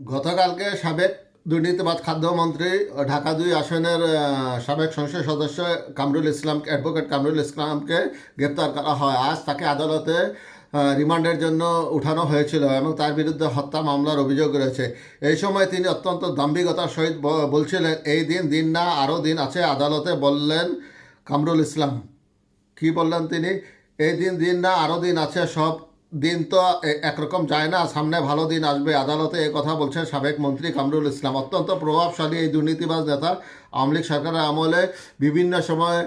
গতকালকে সাবেক দুর্নীতিবাদ খাদ্যমন্ত্রী ঢাকা দুই আসনের সাবেক সংসদ সদস্য কামরুল ইসলাম অ্যাডভোকেট কামরুল ইসলামকে গ্রেপ্তার করা হয়। আজ তাকে আদালতে রিমান্ডের জন্য উঠানো হয়েছিল এবং তার বিরুদ্ধে হত্যা মামলার অভিযোগ রয়েছে। এই সময় তিনি অত্যন্ত দাম্ভিকতার সহিত বলছিলেন, এই দিন দিন না, আরও দিন আছে। আদালতে বললেন কামরুল ইসলাম। কি বললেন তিনি? এই দিন দিন না, আরও দিন আছে, সব দিন তো একরকম যায় না। সামনে ভালো দিন আসবে। আদালতে এ কথা বলছেন সাবেক মন্ত্রী কামরুল ইসলাম। অত্যন্ত প্রভাবশালী এই দুর্নীতিবাজ নেতা। আওয়ামী লীগ সরকারের আমলে বিভিন্ন সময়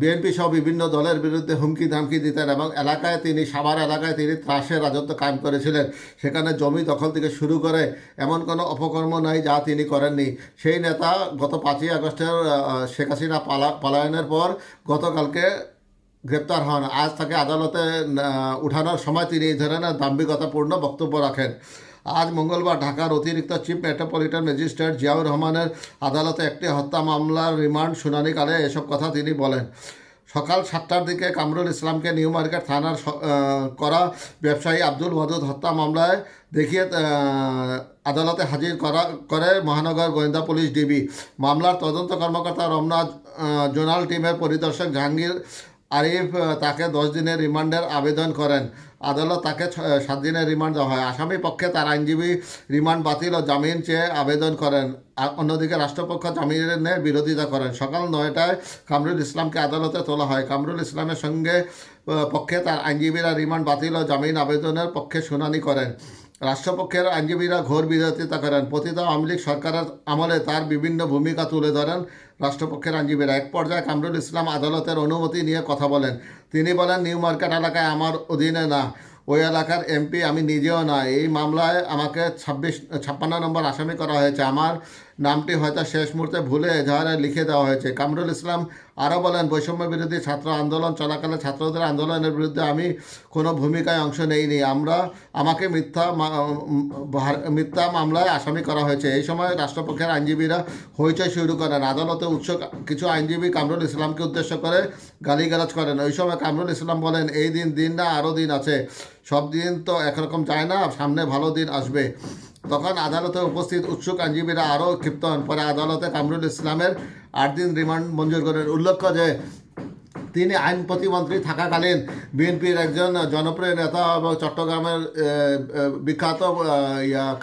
বিএনপি সহ বিভিন্ন দলের বিরুদ্ধে হুমকি ধামকি দিতেন এবং এলাকায় তিনি, সাভার এলাকায় তিনি ত্রাসের রাজত্ব কায়েম করেছিলেন। সেখানে জমি দখল থেকে শুরু করে এমন কোনো অপকর্ম নাই যা তিনি করেননি। সেই নেতা গত পাঁচই আগস্টের শেখ হাসিনা পালা, পলায়নের পর গতকালকে গ্রেপ্তার হন। আজ তাকে আদালতে উঠানোর সময় তিনি এই ধরনের দাম্ভিকতাপূর্ণ বক্তব্য রাখেন। আজ মঙ্গলবার ঢাকার অতিরিক্ত চিফ মেট্রোপলিটন ম্যাজিস্ট্রেট জিয়াউর রহমানের আদালতে একটি হত্যা মামলার রিমান্ড শুনানিকালে এসব কথা তিনি বলেন। সকাল সাতটার দিকে কামরুল ইসলামকে নিউ মার্কেট থানার করা ব্যবসায়ী আব্দুল ওয়াদুদ হত্যা মামলায় দেখিয়ে আদালতে হাজির করা, করে মহানগর গোয়েন্দা পুলিশ ডিবি। মামলার তদন্ত কর্মকর্তা রমনা জোনাল টিমের পরিদর্শক জাহাঙ্গীর আরিফ তাকে দশ দিনের রিমান্ডের আবেদন করেন। আদালত তাকে সাত দিনের রিমান্ড দেওয়া হয়। আসামি পক্ষে তার আইনজীবী রিমান্ড বাতিল ও জামিন চেয়ে আবেদন করেন। অন্যদিকে রাষ্ট্রপক্ষ জামিনের বিরোধিতা করেন। সকাল নয়টায় কামরুল ইসলামকে আদালতে তোলা হয়। কামরুল ইসলামের সঙ্গে পক্ষে তার আইনজীবীরা রিমান্ড বাতিল ও জামিন আবেদনের পক্ষে শুনানি করেন। রাষ্ট্রপক্ষের আইনজীবীরা ঘোর বিরোধিতা করেন। পতিত আওয়ামী লীগ সরকারের আমলে তার বিভিন্ন ভূমিকা তুলে ধরেন রাষ্ট্রপক্ষের আইনজীবীরা। এক পর্যায়ে কামরুল ইসলাম আদালতের অনুমতি নিয়ে কথা বলেন। তিনি বলেন, নিউ মার্কেট এলাকায় আমার অধীনে না। ওই এলাকার এমপি আমি নিজেও না। এই মামলায় আমাকে ছাব্বিশ, ছাপ্পান্ন নম্বর আসামি করা হয়েছে। আমার নামটি হয়তো শেষ মুহূর্তে ভুলে এজাহারে লিখে দেওয়া হয়েছে। কামরুল ইসলাম আরও বলেন, বৈষম্য বিরোধী ছাত্র আন্দোলন চলাকালে ছাত্রদের আন্দোলনের বিরুদ্ধে আমি কোনো ভূমিকায় অংশ নেইনি। আমরা, আমাকে মিথ্যা মিথ্যা মামলায় আসামি করা হয়েছে। এই সময় রাষ্ট্রপক্ষের আইনজীবীরা হইচই শুরু করেন। আদালতে উৎস, কিছু আইনজীবী কামরুল ইসলামকে উদ্দেশ্য করে গালিগালাজ করেন। ওই সময় কামরুল ইসলাম বলেন, এই দিন দিন না, আরও দিন আছে। সব দিন তো একরকম যায় না, সামনে ভালো দিন আসবে। তখন আদালতে উপস্থিত উৎসুক আইনজীবীরা আরও ক্ষিপ্ত হন। পরে আদালতে কামরুল ইসলামের আট দিন রিমান্ড মঞ্জুর করেন। উল্লেখ্য যে তিনি আইন প্রতিমন্ত্রী থাকাকালীন বিএনপির একজন জনপ্রিয় নেতা এবং চট্টগ্রামের বিখ্যাত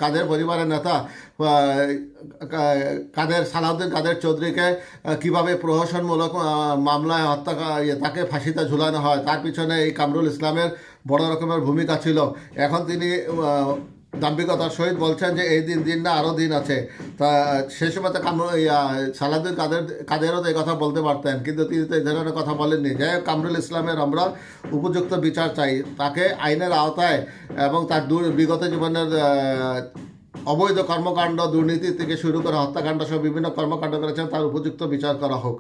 কাদের পরিবারের নেতা কাদের সালাউদ্দিন কাদের চৌধুরীকে কীভাবে প্রহসনমূলক মামলায় হত্যা ইয়ে, তাকে ফাঁসিতে ঝুলানো হয় তার পিছনে এই কামরুল ইসলামের বড় রকমের ভূমিকা ছিল। এখন তিনি দাম্ভিকতার সহিত বলছেন যে এই দিন দিন না আরও দিন আছে। তা, সে সময় তো কামরুল সালাউদ্দিন কাদের, কাদেরও তো এই কথা বলতে পারতেন, কিন্তু তিনি তো এই ধরনের কথা বলেননি। যাই হোক, কামরুল ইসলামের আমরা উপযুক্ত বিচার চাই। তাকে আইনের আওতায় এবং তার দূর, বিগত জীবনের অবৈধ কর্মকাণ্ড, দুর্নীতি থেকে শুরু করে হত্যাকাণ্ড সহ বিভিন্ন কর্মকাণ্ড করেছেন, তার উপযুক্ত বিচার করা হোক।